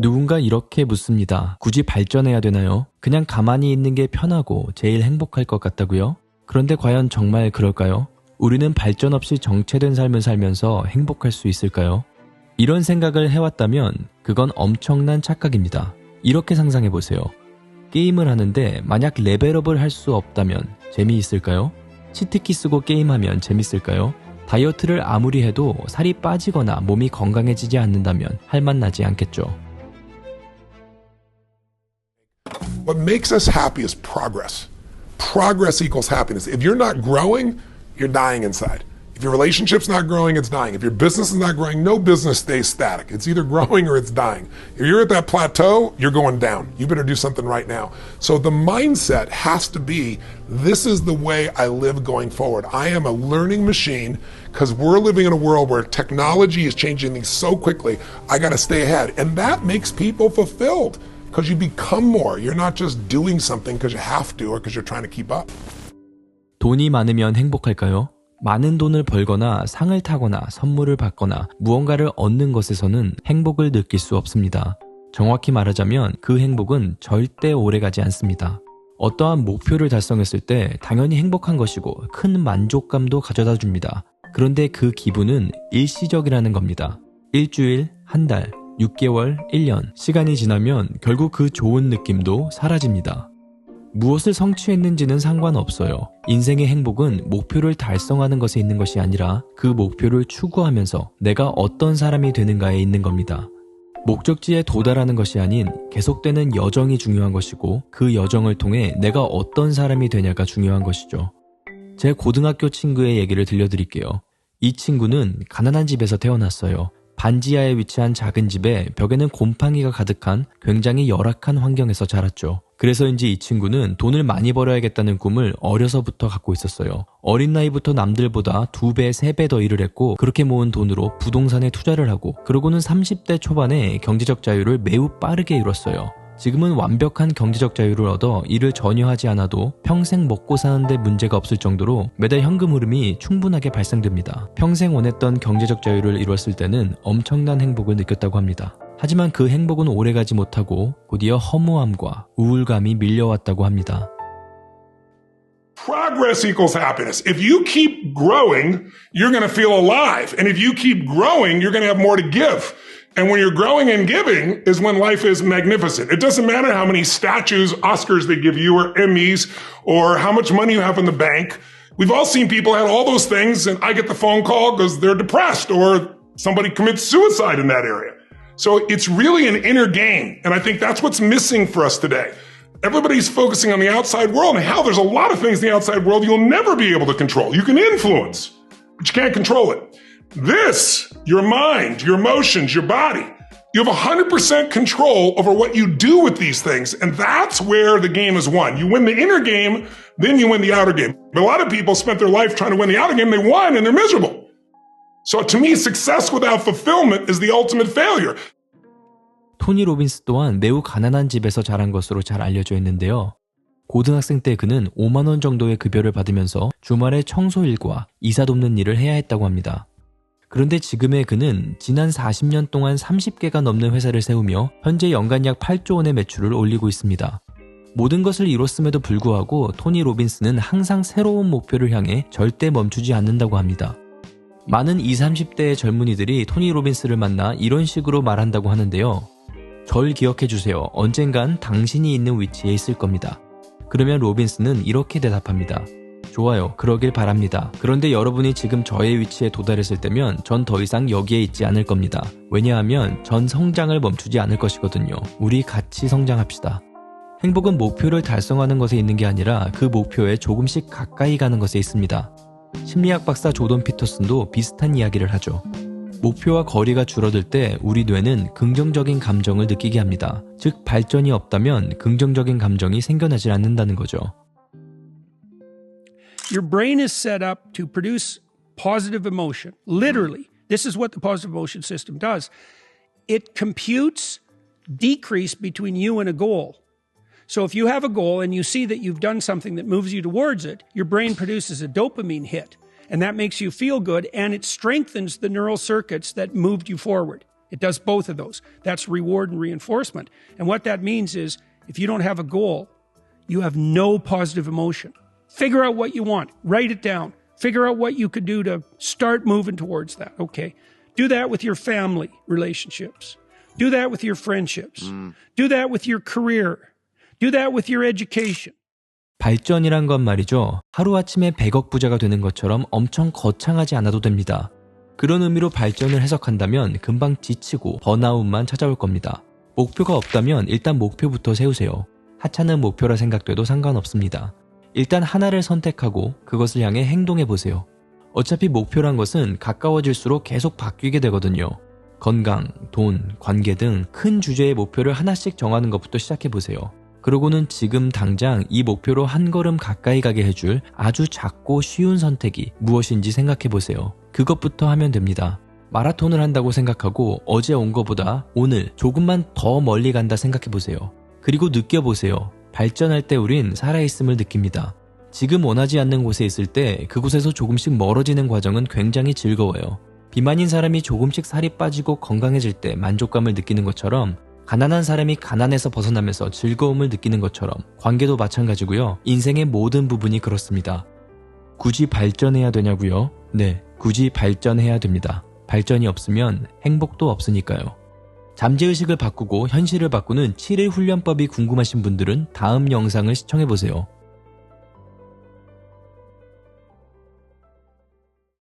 누군가 이렇게 묻습니다. 굳이 발전해야 되나요? 그냥 가만히 있는 게 편하고 제일 행복할 것 같다고요? 그런데 과연 정말 그럴까요? 우리는 발전 없이 정체된 삶을 살면서 행복할 수 있을까요? 이런 생각을 해왔다면 그건 엄청난 착각입니다. 이렇게 상상해 보세요. 게임을 하는데 만약 레벨업을 할 수 없다면 재미있을까요? 치트키 쓰고 게임하면 재밌을까요? 다이어트를 아무리 해도 살이 빠지거나 몸이 건강해지지 않는다면 할만나지 않겠죠. What makes us happy is progress. Progress equals happiness. If you're not growing, you're dying inside. If your relationship's not growing, it's dying. If your business is not growing, no business stays static. It's either growing or it's dying. If you're at that plateau, you're going down. You better do something right now. So the mindset has to be this is the way I live going forward. I am a learning machine because we're living in a world where technology is changing things so quickly. I got to stay ahead. And that makes people fulfilled because you become more. You're not just doing something because you have to or because you're trying to keep up. 돈이 많으면 행복할까요? 많은 돈을 벌거나 상을 타거나 선물을 받거나 무언가를 얻는 것에서는 행복을 느낄 수 없습니다. 정확히 말하자면 그 행복은 절대 오래가지 않습니다. 어떠한 목표를 달성했을 때 당연히 행복한 것이고 큰 만족감도 가져다 줍니다. 그런데 그 기분은 일시적이라는 겁니다. 일주일, 한 달, 6개월, 1년, 시간이 지나면 결국 그 좋은 느낌도 사라집니다. 무엇을 성취했는지는 상관없어요. 인생의 행복은 목표를 달성하는 것에 있는 것이 아니라 그 목표를 추구하면서 내가 어떤 사람이 되는가에 있는 겁니다. 목적지에 도달하는 것이 아닌 계속되는 여정이 중요한 것이고 그 여정을 통해 내가 어떤 사람이 되냐가 중요한 것이죠. 제 고등학교 친구의 얘기를 들려드릴게요. 이 친구는 가난한 집에서 태어났어요. 반지하에 위치한 작은 집에 벽에는 곰팡이가 가득한 굉장히 열악한 환경에서 자랐죠. 그래서인지 이 친구는 돈을 많이 벌어야겠다는 꿈을 어려서부터 갖고 있었어요. 어린 나이부터 남들보다 두 배, 세 배 더 일을 했고 그렇게 모은 돈으로 부동산에 투자를 하고 그러고는 30대 초반에 경제적 자유를 매우 빠르게 이뤘어요. 지금은 완벽한 경제적 자유를 얻어 일을 전혀 하지 않아도 평생 먹고 사는데 문제가 없을 정도로 매달 현금 흐름이 충분하게 발생됩니다. 평생 원했던 경제적 자유를 이뤘을 때는 엄청난 행복을 느꼈다고 합니다. 하지만 그 행복은 오래가지 못하고 곧이어 허무함과 우울감이 밀려왔다고 합니다. Progress equals happiness. If you keep growing, you're going to feel alive. And if you keep growing, you're going to have more to give. And when you're growing and giving is when life is magnificent. It doesn't matter how many statues, Oscars they give you or Emmys or how much money you have in the bank. We've all seen people had all those things and I get the phone call because they're depressed or somebody commits suicide in that area. So it's really an inner game. And I think that's what's missing for us today. Everybody's focusing on the outside world and how there's a lot of things in the outside world you'll never be able to control. You can influence, but you can't control it. This, your mind, your emotions, your body, you have 100% control over what you do with these things. And that's where the game is won. You win the inner game, then you win the outer game. But a lot of people spent their life trying to win the outer game. They won and they're miserable. So to me, success without fulfillment is the ultimate failure. 토니 로빈스 또한 매우 가난한 집에서 자란 것으로 잘 알려져 있는데요. 고등학생 때 그는 5만원 정도의 급여를 받으면서 주말에 청소 일과 이사 돕는 일을 해야 했다고 합니다. 그런데 지금의 그는 지난 40년 동안 30개가 넘는 회사를 세우며 현재 연간 약 8조 원의 매출을 올리고 있습니다. 모든 것을 이뤘음에도 불구하고 토니 로빈스는 항상 새로운 목표를 향해 절대 멈추지 않는다고 합니다. 많은 20, 30대의 젊은이들이 토니 로빈스를 만나 이런 식으로 말한다고 하는데요. 절 기억해 주세요. 언젠간 당신이 있는 위치에 있을 겁니다. 그러면 로빈스는 이렇게 대답합니다. 좋아요. 그러길 바랍니다. 그런데 여러분이 지금 저의 위치에 도달했을 때면 전 더 이상 여기에 있지 않을 겁니다. 왜냐하면 전 성장을 멈추지 않을 것이거든요. 우리 같이 성장합시다. 행복은 목표를 달성하는 것에 있는 게 아니라 그 목표에 조금씩 가까이 가는 것에 있습니다. 심리학 박사 조던 피터슨도 비슷한 이야기를 하죠. 목표와 거리가 줄어들 때 우리 뇌는 긍정적인 감정을 느끼게 합니다. 즉, 발전이 없다면 긍정적인 감정이 생겨나질 않는다는 거죠. Your brain is set up to produce positive emotion. Literally, this is what the positive emotion system does. It computes decrease between you and a goal. So if you have a goal and you see that you've done something that moves you towards it, your brain produces a dopamine hit. And that makes you feel good and it strengthens the neural circuits that moved you forward. It does both of those. That's reward and reinforcement. And what that means is if you don't have a goal, you have no positive emotion Figure out what you want, write it down, figure out what you could do to start moving towards that. Okay. Do that with your family relationships. Do that with your friendships. Do that with your career. Do that with your education. 발전이란 건 말이죠. 하루아침에 100억 부자가 되는 것처럼 엄청 거창하지 않아도 됩니다. 그런 의미로 발전을 해석한다면 금방 지치고 번아웃만 찾아올 겁니다. 목표가 없다면 일단 목표부터 세우세요. 하찮은 목표라 생각돼도 상관없습니다. 일단 하나를 선택하고 그것을 향해 행동해 보세요. 어차피 목표란 것은 가까워질수록 계속 바뀌게 되거든요. 건강, 돈, 관계 등 큰 주제의 목표를 하나씩 정하는 것부터 시작해 보세요. 그러고는 지금 당장 이 목표로 한 걸음 가까이 가게 해줄 아주 작고 쉬운 선택이 무엇인지 생각해 보세요. 그것부터 하면 됩니다. 마라톤을 한다고 생각하고 어제 온 것보다 오늘 조금만 더 멀리 간다 생각해 보세요. 그리고 느껴보세요. 발전할 때 우린 살아있음을 느낍니다. 지금 원하지 않는 곳에 있을 때 그곳에서 조금씩 멀어지는 과정은 굉장히 즐거워요. 비만인 사람이 조금씩 살이 빠지고 건강해질 때 만족감을 느끼는 것처럼 가난한 사람이 가난에서 벗어나면서 즐거움을 느끼는 것처럼 관계도 마찬가지고요. 인생의 모든 부분이 그렇습니다. 굳이 발전해야 되냐고요? 네, 굳이 발전해야 됩니다. 발전이 없으면 행복도 없으니까요. 잠재의식을 바꾸고 현실을 바꾸는 7일 훈련법이 궁금하신 분들은 다음 영상을 시청해보세요.